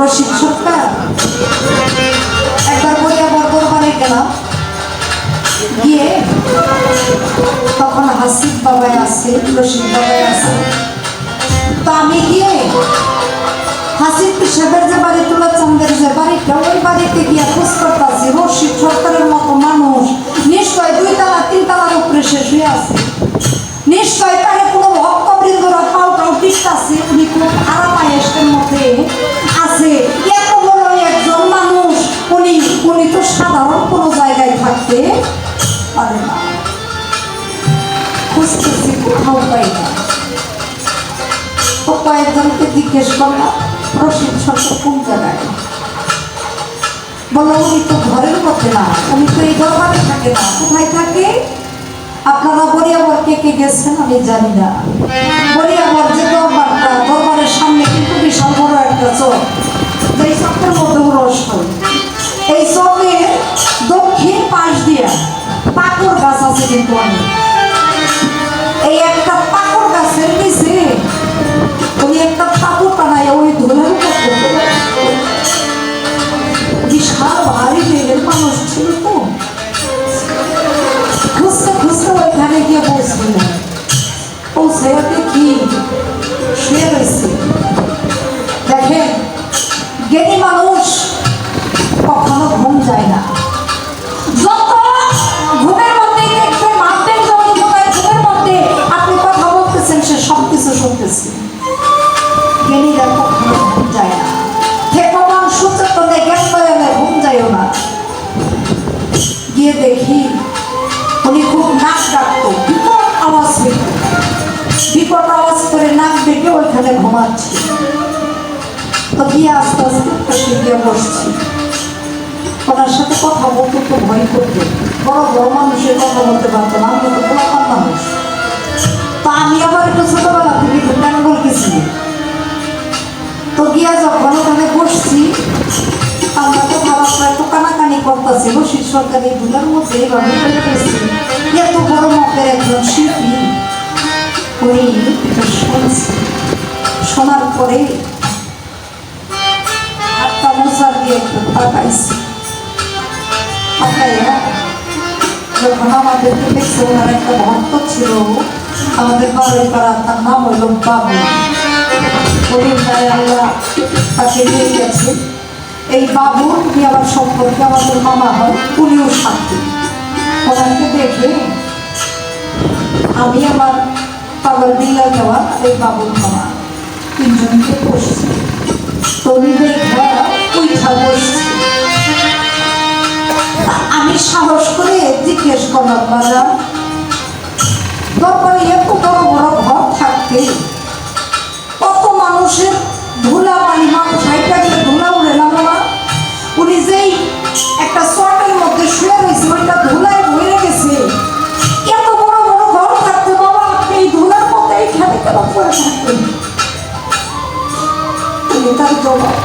রশিদ সরকার? একবার বলে আমার দরবারে গেলাম। গিয়ে তখন হাসিফ বাবাই আছে, রশিদ বাবাই আছে। তো আমি গিয়ে হাসিফ সাহেবের যে বাড়ি তোলা চান্দের যে বাড়িটা, ওই বাড়িতে গিয়ে খোঁজ করতেছি। রশিদ সরকারের মতো মানুষ। নিশ্চয় দুই তালা, তিন তালার উপরে শেষ হয়ে আছে। নিশ্চয় তারে কোনো ভক্তবৃন্দরা পাও টাও টিকতাছে উনি খুব আরাম তো কয়েকজনকে জিজ্ঞেস করলাম রশিদ সরকার কোন জায়গায়? বলো, উনি তো ঘরের মধ্যে না, উনি তো এই দরবারে থাকে না, কোথায় থাকে? আপনারা বরিয়াবর কে কে গেছেন আমি জানি না। বরিয়াবর যে দরবারটা, দরবারের সামনে কিন্তু বিশাল বড় একটা চোখ যেই চোখের মধ্যে রস এই চোখের দক্ষিণ পাশ দিয়া পাকড় গাছ আছে কিন্তু অনেক। দেখি ঘুমাচ্ছি গিয়ে আস্তে আস্তে পাশে গিয়ে বসছি ওনার সাথে কথা বলতে তো ভয় করতো বড় বড় মানুষের কথা বলতে পারতো না আমি তো পোলাপান মানুষ তো আমি আবার একটু ছোটবেলা থেকে বেঙ্গল গেছি তো গিয়া যখন ওখানে বসছি আমরা তো খারাপটা একটু কানাকানি করতেছি সরকার এই দুলার মধ্যে এইভাবে গেছি এত বড় মতের একজন শিল্পী উনি এটা শুনছি শোনার পরে যখন ওনার একটা ছিল, আমাদের নিয়ে এই বাবু উনি আবার সম্পর্কে আমাদের মামা হয়? উনিও সাক্ষী। ওনাকে দেখে আমি আমার পাগল বিল্লা দেওয়া এই বাবুর মামা। তিনজনকে বসছি তো উনি দেখা উঠা বসছি আমি সাহস করে জিজ্ঞেস করলাম বাজার তারপরে এত বড় বড় ঘর থাকতে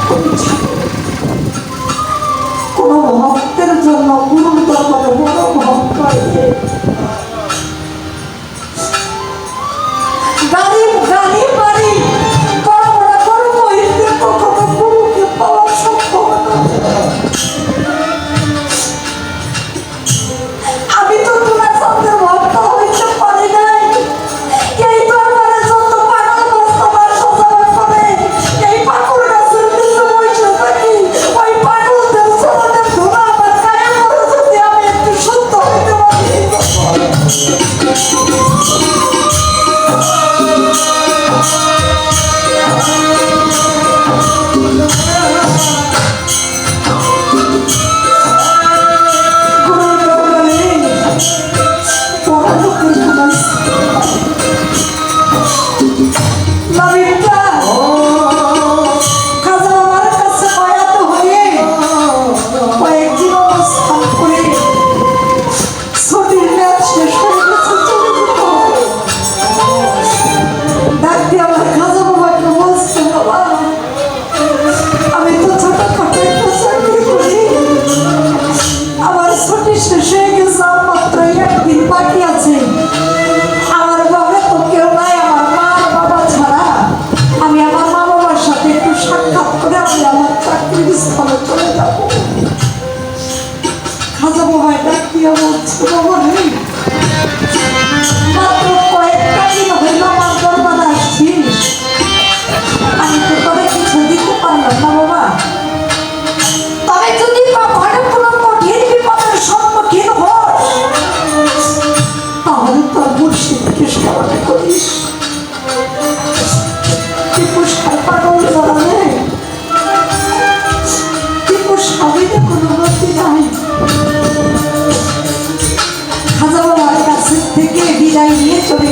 Oh,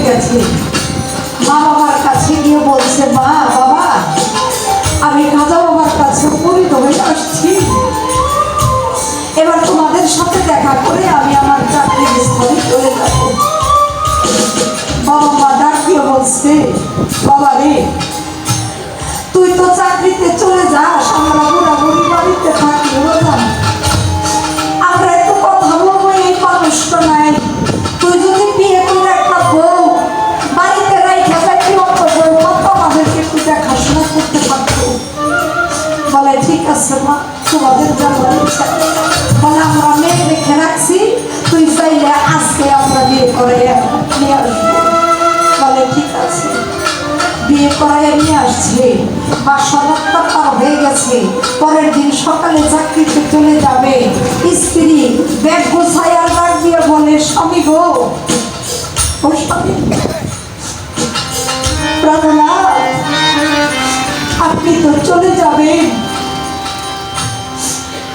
গেছে। মা বাবার কাছে গিয়ে বলছে, মা, বাবা, আমি খাজা বাবার কাছে উপনীত হয়ে আসছি। এবার তোমাদের সাথে দেখা করে আমি আমার চাকরির স্থলে চলে যাব। বাবা মা ডাক দিয়ে বলছে, বাবা রে, তুই তো চাকরিতে চলে যাস, আমরা ঠিক আছে মা তোমাদের যেমন ইচ্ছা বলে আমরা মেয়ে দেখে রাখছি তুই চাইলে আজকে আমরা বিয়ে করে নিয়ে আসব। বলে ঠিক আছে। বিয়ে করাই নিয়ে আসছে। বা সদরটা পার হয়ে গেছে। পরের দিন সকালে চাকরিতে চলে যাবে। স্ত্রী ব্যাগ গোছায় আর ডাক দিয়ে বলে স্বামী গো ও স্বামী। প্রাণনাথ, আপনি তো চলে যাবেন।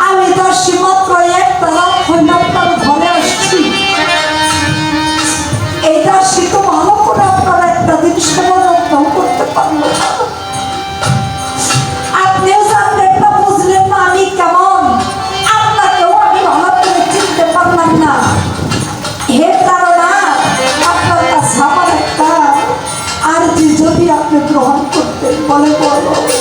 আমি দাসী মাত্র একটা রাত হইল আপনার ঘরে আসছি। এই দাসী তো ভালো করে করতে পারল আপনিও জানলেন না বুঝলেন না আমি কেমন? আপনাকেও আমি ভালো করে চিনতে পারলাম না। হে তারা, আপনার কাছে একটা আর যদি আপনি গ্রহণ করতেন, বলো বলে।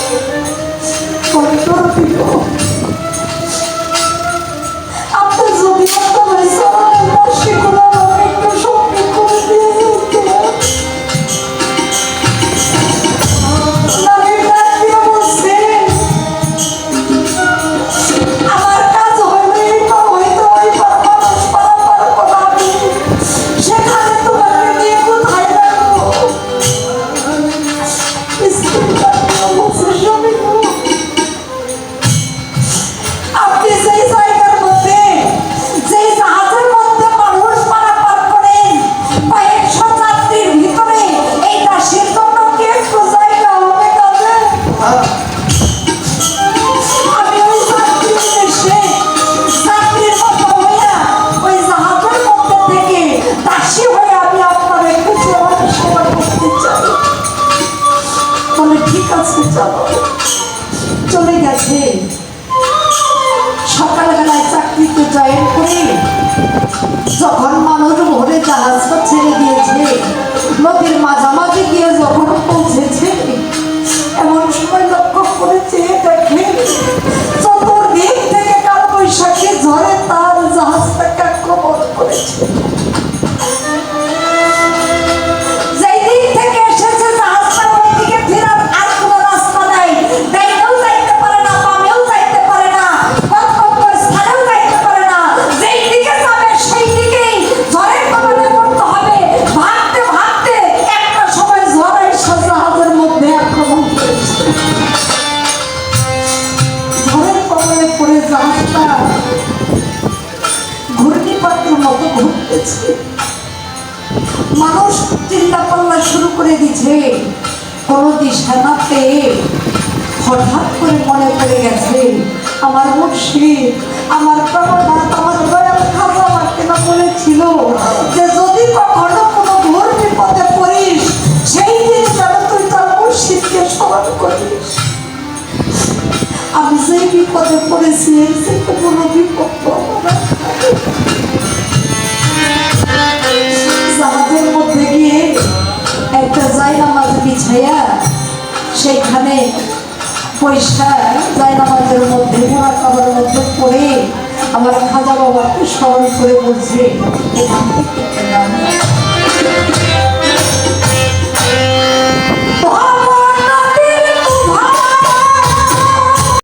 দাসী হয়ে আমি আপনার একটু আমাকে সেবা করতে চাই। বলে ঠিক আছে, চলো। চলে গেছে। সকালবেলায় চাকরিতে জয়েন করে যখন মানুষ ভোরে জাহাজটা ছেড়ে দিয়েছে, নদীর মাঝামাঝি গিয়ে যখন মতো ঘুরতেছে। মানুষ চিন্তা পাল্লা শুরু করে দিছে কোনো দিশা না পেয়ে হঠাৎ করে মনে পড়ে গেছে, আমার মুর্শিদ, আমার প্রভুনাথ আমার দয়াল খাজা না বলেছিল যে যদি কখনো সেইখানে পয়সা জায়নামাজের মধ্যে মোড়া কাবার মধ্যে পড়ে আমার খাজা বাবাকে স্মরণ করে বলছে, এখান থেকে